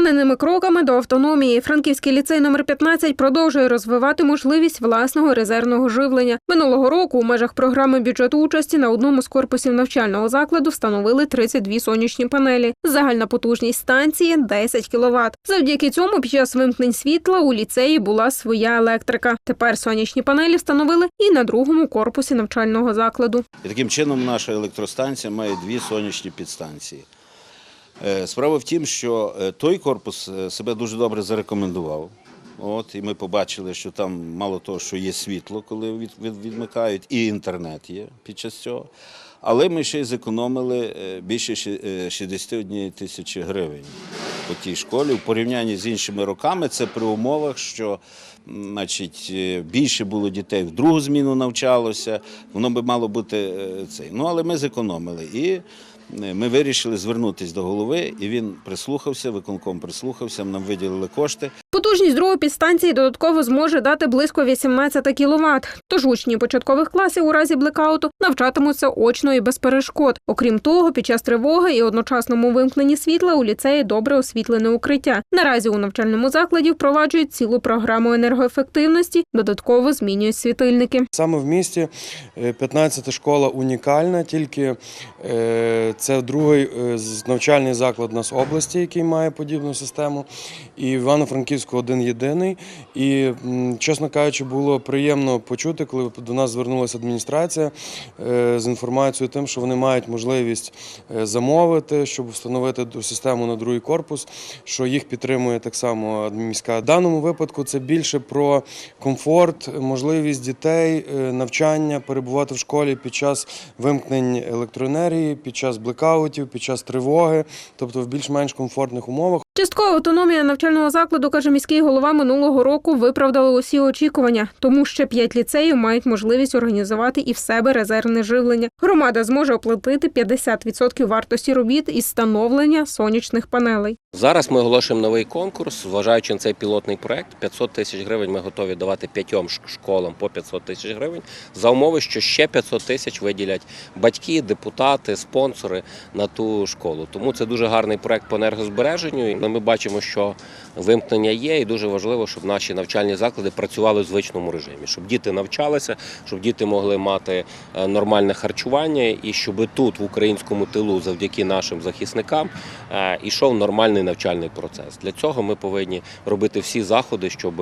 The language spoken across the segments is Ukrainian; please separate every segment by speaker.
Speaker 1: Впевненими кроками до автономії Франківський ліцей номер 15 продовжує розвивати можливість власного резервного живлення. Минулого року у межах програми бюджету участі на одному з корпусів навчального закладу встановили 32 сонячні панелі. Загальна потужність станції 10 кВт. Завдяки цьому під час вимкнень світла у ліцеї була своя електрика. Тепер сонячні панелі встановили і на другому корпусі навчального закладу.
Speaker 2: І таким чином наша електростанція має дві сонячні підстанції. Е, Справа в тім, що е, той корпус е, себе дуже добре зарекомендував. От, і ми побачили, що там мало того, що є світло, коли від, від- відмикають, і інтернет є під час цього. Але ми ще й зекономили більше е, 61 тисячі гривень по тій школі. В порівнянні з іншими роками це при умовах, що значить, більше було дітей в другу зміну навчалося, воно би мало бути цей. Ну, але ми зекономили. І ми вирішили звернутися до голови, і він прислухався, виконком прислухався, нам виділили кошти.
Speaker 1: Потужність другої підстанції додатково зможе дати близько 18 кВт. Тож учні початкових класів у разі блекауту навчатимуться очно і без перешкод. Окрім того, під час тривоги і одночасному вимкненні світла у ліцеї добре освітлене укриття. Наразі у навчальному закладі впроваджують цілу програму енергоефективності, додатково змінюють світильники.
Speaker 3: Саме в місті 15 школа унікальна, тільки е, це другий е, навчальний заклад у нас області, який має подібну систему. І в Івано-Франківську один єдиний. І, чесно кажучи, було приємно почути, коли до нас звернулася адміністрація е, з інформацією тим, що вони мають можливість е, замовити, щоб встановити систему на другий корпус, що їх підтримує так само адмінміська. В даному випадку це більше про комфорт, можливість дітей, е, навчання, перебувати в школі під час вимкнень електроенергії, під час блекаутів, під час тривоги, тобто в більш-менш комфортних умовах.
Speaker 1: Часткова автономія навчального закладу, каже міський голова, минулого року виправдала усі очікування, тому ще п'ять ліцеїв мають можливість організувати і в себе резервне живлення. Громада зможе оплатити 50% вартості робіт із встановлення сонячних панелей.
Speaker 4: Зараз ми оголошуємо новий конкурс, зважаючи на цей пілотний проект. 500 тисяч гривень ми готові давати п'ятьом школам по 500 тисяч гривень за умови, що ще 500 тисяч виділять батьки, депутати, спонсори на ту школу. Тому це дуже гарний проект по енергозбереженню. І Ми бачимо, що вимкнення є, і дуже важливо, щоб наші навчальні заклади працювали в звичному режимі, щоб діти навчалися, щоб діти могли мати е, нормальне харчування, і щоб тут, в українському тилу, завдяки нашим захисникам, йшов ішов нормальний навчальний процес. Для цього ми повинні робити всі заходи, щоб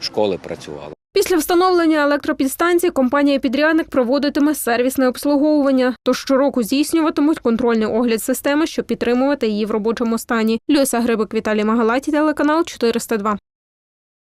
Speaker 4: школи працювали.
Speaker 1: Після встановлення електропідстанцій компанія підрядник проводитиме сервісне обслуговування, тож щороку здійснюватимуть контрольний огляд системи, щоб підтримувати її в робочому стані. Люся Грибик, Віталій Магалаті, телеканал 402.